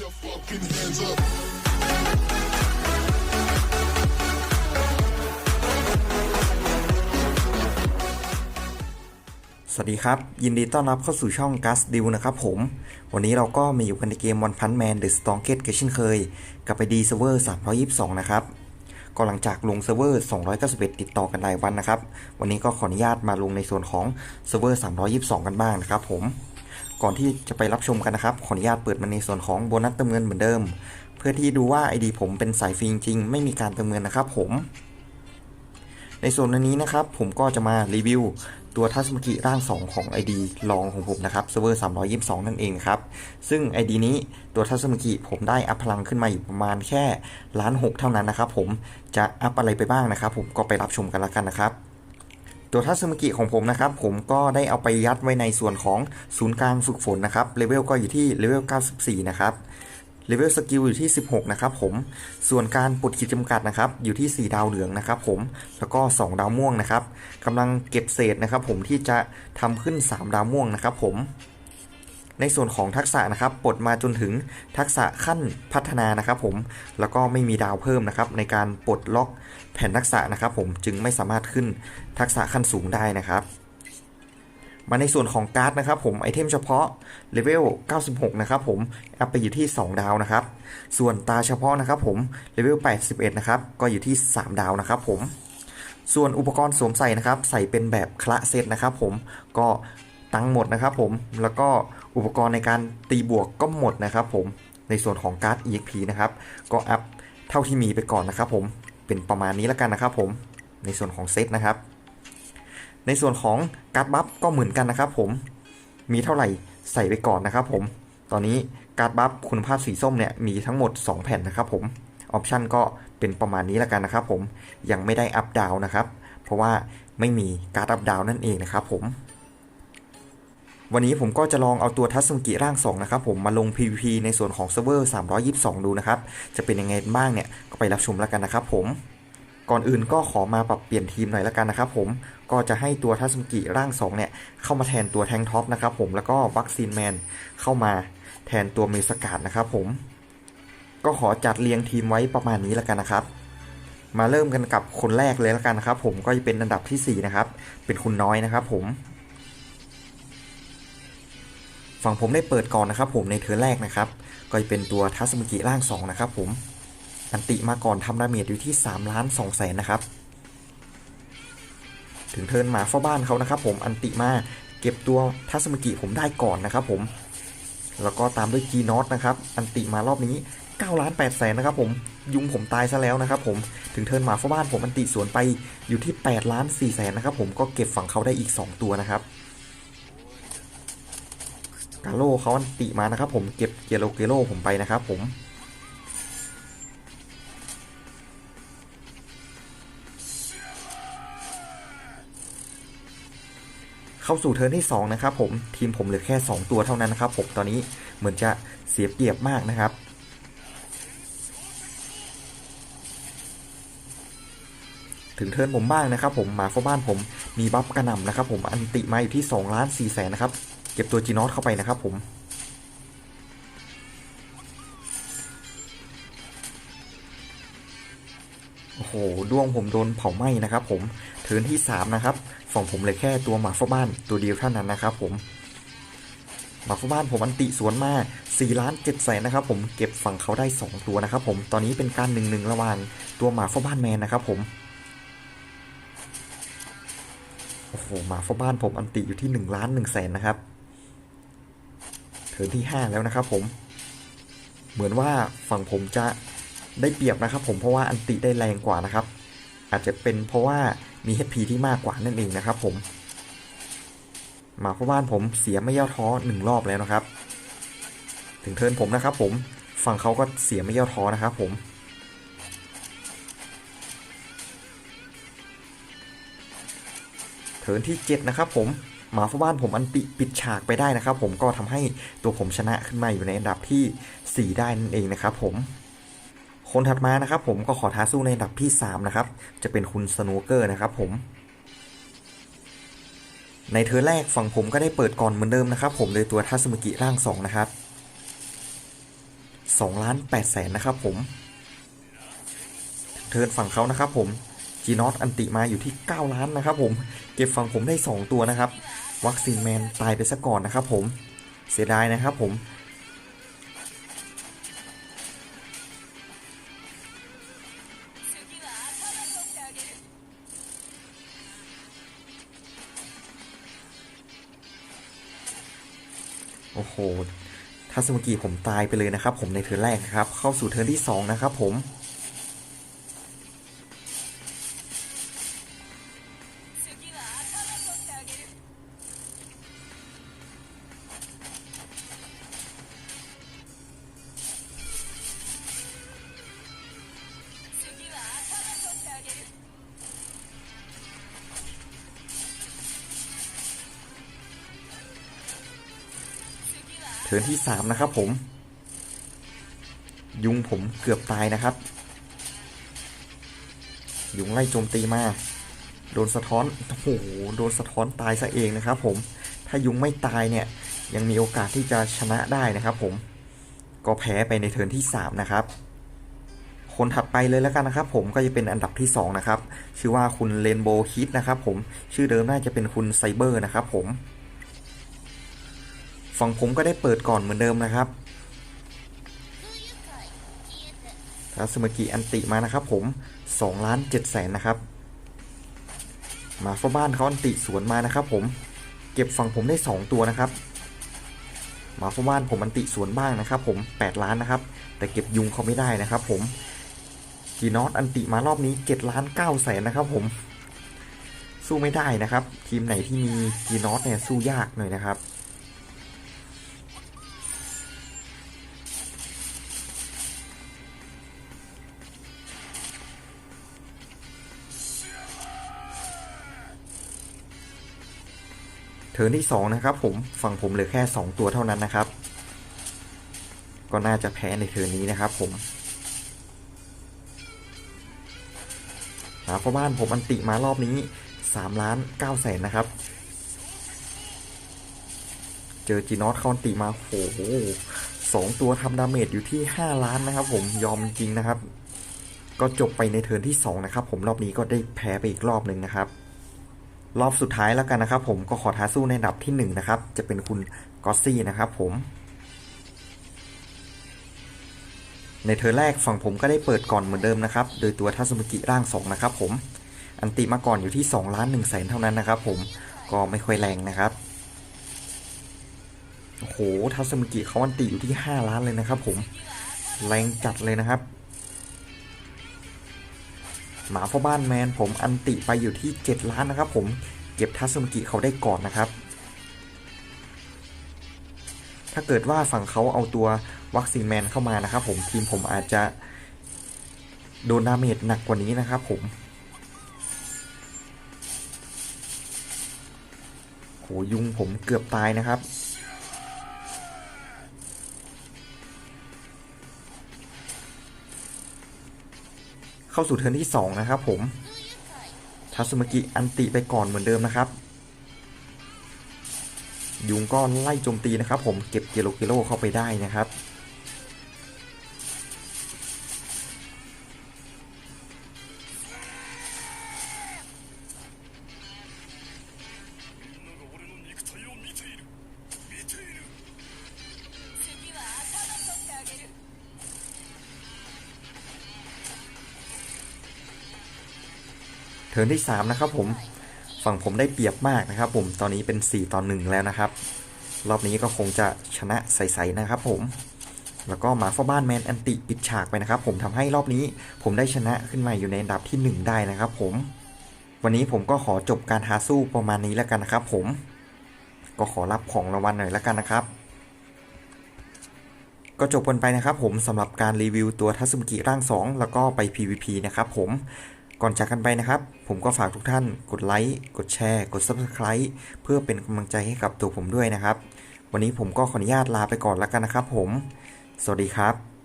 your fucking hands up. สวัสดีครับ ยินดีต้อนรับเข้าสู่ช่อง Gus d e a l นะครับผม วันนี้เราก็มาอยู่กันในเกม One Punch Man The Strongest กันเช่นเคย กับไอดีเซิร์ฟเวอร์ 322 นะครับก็หลังจากลงเซิร์ฟเวอร์ 291 ติดต่อกันหลายวันนะครับ วันนี้ก็ขออนุญาตมาลงในส่วนของเซิร์ฟเวอร์ 322 กันบ้างนะครับผม ก่อนที่จะไปรับชมกันนะครับ ขออนุญาตเปิดมาในส่วนของโบนัสเติมเงินเหมือนเดิม เพื่อที่ดูว่า ID ผมเป็นสายฟรีจริง ไม่มีการเติมเงินนะครับผม ในส่วนนี้นะครับ ผมก็จะมารีวิวตัวทัศมกิร่าง 2 ของ ID ลองของผมนะครับเซิร์ฟเวอร์322 นั่นเองครับ ซึ่ง ID นี้ตัวทัศมกิผมได้อัพพลังขึ้นมาอยู่ประมาณแค่ล้านหเท่านั้นนะครับผมจะอัพอะไรไปบ้างนะครับ ผมก็ไปรับชมกันล้วกันนะครับ ตัวทัศมกิของผมนะครับ ผมก็ได้เอาไปยัดไว้ในส่วนของศูนย์กลางฝึกฝนนะครับเลเวลก็อยู่ที่เลเวล94 นะครับเลเวลสกิลอยู่ที่ 16 นะครับผม ส่วนการปลดขีดจำกัดนะครับ อยู่ที่ 4 ดาวเหลืองนะครับผม แล้วก็ 2 ดาวม่วงนะครับกำลังเก็บเศษนะครับผมที่จะทำขึ้น 3 ดาวม่วงนะครับผม ในส่วนของทักษะนะครับปลดมาจนถึงทักษะขั้นพัฒนานะครับผมแล้วก็ไม่มีดาวเพิ่มนะครับ ในการปลดล็อกแผ่นทักษะนะครับ ผมจึงไม่สามารถขึ้นทักษะขั้นสูงได้นะครับ มาในส่วนของการ์ดนะครับผมไอเทมเฉพาะเลเวล 96 นะครับผมอัพไปอยู่ที่ 2 ดาวนะครับ ส่วนตาเฉพาะนะครับผมเลเวล 81 นะครับก็อยู่ที่ 3 ดาวนะครับผมส่วนอุปกรณ์สวมใส่นะครับ ใส่เป็นแบบคละเซตนะครับผมก็ตังหมดนะครับผมแล้วก็ อุปกรณ์ในการตีบวกก็หมดนะครับผมในส่วนของการ์ด EXP นะครับ ก็อัพเท่าที่มีไปก่อนนะครับผมเป็นประมาณนี้แล้วกันนะครับผมในส่วนของเซตนะครับ ในส่วนของการ์ดบัฟก็เหมือนกันนะครับผมมีเท่าไหร่ใส่ไปก่อนนะครับผมตอนนี้การ์ดบัฟคุณภาพสีส้มเนี่ยมีทั้งหมด 2 แผ่นนะครับผมออปชันก็เป็นประมาณนี้แล้วกันนะครับผมยังไม่ได้อัพดาวนะครับ เพราะว่าไม่มีการ์ดอัพดาวนั่นเองนะครับผม วันนี้ผมก็จะลองเอาตัวทัศนกิร่าง2นะครับผมมาลง PVP ในส่วนของเซิร์ฟเวอร์ 322 ดูนะครับ จะเป็นยังไงบ้างเนี่ยก็ไปรับชมแล้วกันนะครับผมก่อนอื่นก็ขอมาปรับเปลี่ยนทีมหน่อยละกันนะครับผมก็จะให้ตัวทัศนกิร่าง2เนี่ยเข้ามาแทนตัวแทงท็อปนะครับผมแล้วก็วัคซีนแมนเข้ามาแทนตัวเมสกาดนะครับผมก็ขอจัดเรียงทีมไว้ประมาณนี้ละกันนะครับ มาเริ่มกันกับคนแรกเลยละกันนะครับผมก็จะเป็นอันดับทีสี่4นะครับเป็นคุณน้อยนะครับผม ฝั่งผมได้เปิดก่อนนะครับผมในเทิร์นแรกนะครับ ก็จะเป็นตัวทัสมิกิร่าง 2 นะครับผม อันติมาก่อนทำดาเมจอยู่ที่3ล้าน2แสนนะครับ ถึงเทิร์นหมาเฝ้าบ้านเขานะครับผม อันติมาเก็บตัวทัสมิกิผมได้ก่อนนะครับผม แล้วก็ตามด้วยจีนอตนะครับ อันติมารอบนี้9ล้าน8แสนนะครับผม ยุงผมตายซะแล้วนะครับผม ถึงเทิร์นหมาเฝ้าบ้านผมอันติสวนไปอยู่ที่8ล้าน4แสนนะครับผม ก็เก็บฝั่งเขาได้อีก 2 ตัวนะครับ กาโลเขาอันติมานะครับ ผมเก็บเกโลเกโลผมไปนะครับ ผมเข้าสู่เทิร์นที่ 2 นะครับผมทีมผมเหลือแค่ 2 ตัวเท่านั้นนะครับผมตอนนี้เหมือนจะเสียเปรียบมากนะครับ ถึงเทิร์นผมบ้างนะครับผมหมาฟ้าบ้านผมมีบัฟกระหน่ำนะครับผมอันติมาอยู่ที่2ล้าน4แสนนะครับ เก็บตัวจีนอสเข้าไปนะครับผมโอ้โหด้วงผมโดนเผาไหม้นะครับผมเทินที่ 3 นะครับฝั่งผมเลยแค่ตัวหมาฟ้าบ้านตัวเดียวเท่านั้นนะครับผมหมาฟ้าบ้านผมอันติสวนมา4ล้าน7แสนนะครับผมเก็บฝั่งเขาได้ 2 ตัวนะครับผมตอนนี้เป็นการ1นึระหว่างตัวหมาฟ้าบ้านแมนนะครับผมโอ้โหหมาฟ้าบ้านผมอันติอยู่ที่1ล้าน1แสนนะครับ ทิร์นที่ 5 แล้วนะครับผมเหมือนว่าฝั่งผมจะได้เปรียบนะครับ ผมเพราะว่าอันติได้แรงกว่านะครับ อาจจะเป็นเพราะว่ามี HP ที่มากกว่านั่นเองนะครับ ผมหมาฟ้าบ้านผมเสียไม่ย่อท้อหนึ่งรอบแล้วนะครับ ถึงเทิร์นผมนะครับ ผมฝั่งเขาก็เสียไม่ย่อท้อนะครับ ผมเทิร์นที่ 7 นะครับผม หมาฟ้าบ้านผมอันติปิดฉากไปได้นะครับ ผมก็ทำให้ตัวผมชนะขึ้นมาอยู่ในอันดับที่ 4 ได้นั่นเองนะครับผมคนถัดมานะครับ ผมก็ขอท้าสู้ในอันดับที่ 3 นะครับ จะเป็นคุณสโนว์เกอร์นะครับผมในเทอร์นแรกฝั่งผมก็ได้เปิดก่อนเหมือนเดิมนะครับ ผมโดยตัวทัสมุกิร่าง 2 นะครับ2ล้าน8แสนนะครับผม เทิร์นฝั่งเขานะครับผม จีนอตอันติมาอยู่ที่ 9 ล้านนะครับผมเก็บฝั่งผมได้ 2 ตัวนะครับ วัคซีนแมนตายไปซะก่อนนะครับผมเสียดายนะครับผมโอ้โหทัสมุกิผมตายไปเลยนะครับ ผมในเทิร์นแรกนะครับ เข้าสู่เทิร์นที่ 2 นะครับผม เทิร์นที่3นะครับผม ยุงผมเกือบตายนะครับ ยุงไล่โจมตีมา โดนสะท้อนโอ้โหโดนสะท้อนตายซะเองนะครับผม ถ้ายุงไม่ตายเนี่ย ยังมีโอกาสที่จะชนะได้นะครับผมก็แพ้ไปในเทิร์นที่ 3 นะครับ คนถัดไปเลยแล้วกันนะครับ ผมก็จะเป็นอันดับที่ 2 นะครับ ชื่อว่าคุณเรนโบว์คิดนะครับผม ชื่อเดิมน่าจะเป็นคุณไซเบอร์นะครับผม ฝั่งผมก็ได้เปิดก่อนเหมือนเดิมนะครับทัสมากิอันติมานะครับผม2ล้าน7แสนนะครับมาฟ้าบ้านเขาอันติสวนมานะครับผมเก็บฝั่งผมได้ 2 ตัวนะครับมาฟ้าบ้านผมอันติสวนบ้างนะครับผม 8 ล้านนะครับ แต่เก็บยุงเขาไม่ได้นะครับผมกีนอตอันติมารอบนี้7ล้าน9แสนนะครับผมสู้ไม่ได้นะครับ ทีมไหนที่มีกีนอตเนี่ยสู้ยากหน่อยนะครับ เทิร์นที่ 2 นะครับผมฝั่งผมเหลือแค่ 2 ตัวเท่านั้นนะครับ ก็น่าจะแพ้ในเทิร์นนี้นะครับผมหาพ่อบ้านผมอันติมารอบนี้3ล้าน9แสนนะครับ เจอจีนอตเข้าอันติมาโอ้โหสองตัวทำดาเมจอยู่ที่ 5 ล้านนะครับผมยอมจริงนะครับ ก็จบไปในเทิร์นที่ 2 นะครับ ผมรอบนี้ก็ได้แพ้ไปอีกรอบหนึ่งนะครับ รอบสุดท้ายแล้วกันนะครับ ผมก็ขอท้าสู้ในอันดับที่1นะครับ จะเป็นคุณกอสซี่นะครับ ผม ในเทอร์แรกฝั่งผมก็ได้เปิดก่อนเหมือนเดิมนะครับ โดยตัวทัสมุกิร่าง2นะครับ ผม อันติมาก่อนอยู่ที่2ล้าน1แสนเท่านั้นนะครับ ผมก็ไม่ค่อยแรงนะครับโอ้โหทัสมุกิเขาอันติอยู่ที่ 5 ล้านเลยนะครับ ผมแรงจัดเลยนะครับ หมาพ่อบ้านแมนผมอันติไปอยู่ที่ 7 ล้านนะครับผมเก็บทัสมุกิเขาได้ก่อนนะครับ ถ้าเกิดว่าฝั่งเขาเอาตัววัคซีนแมนเข้ามานะครับผมทีมผมอาจจะโดนดาเมจหนักกว่านี้นะครับผมโหยุงผมเกือบตายนะครับ เข้าสู่เทิร์นที่ 2 นะครับผมทัสมกิอันติไปก่อนเหมือนเดิมนะครับยุงก็ไล่โจมตีนะครับผมเก็บเกโลเกโลเข้าไปได้นะครับ ทิร์นที่ 3 นะครับผมฝั่งผมได้เปรียบมากนะครับผมตอนนี้เป็น 4 ต่อ 1 แล้วนะครับ รอบนี้ก็คงจะชนะใสๆนะครับผมแล้วก็หมาฟ้าบ้านแมนแอนติปิดฉากไปนะครับ ผมทำให้รอบนี้ผมได้ชนะขึ้นมาอยู่ในอันดับที่ 1 ได้นะครับ ผม วันนี้ผมก็ขอจบการท้าสู้ประมาณนี้แล้วกันนะครับ ผมก็ขอรับของรางวัลหน่อยแล้วกันนะครับ ก็จบกันไปนะครับ ผมสำหรับการรีวิวตัวทัสมุกิร่าง 2 แล้วก็ไป PVP นะครับ ผม ก่อนจากกันไปนะครับ ผมก็ฝากทุกท่านกดไลค์กดแชร์ กด Subscribe เพื่อเป็นกำลังใจให้กับตัวผมด้วยนะครับ วันนี้ผมก็ขออนุญาตลาไปก่อนแล้วกันนะครับผม สวัสดีครับ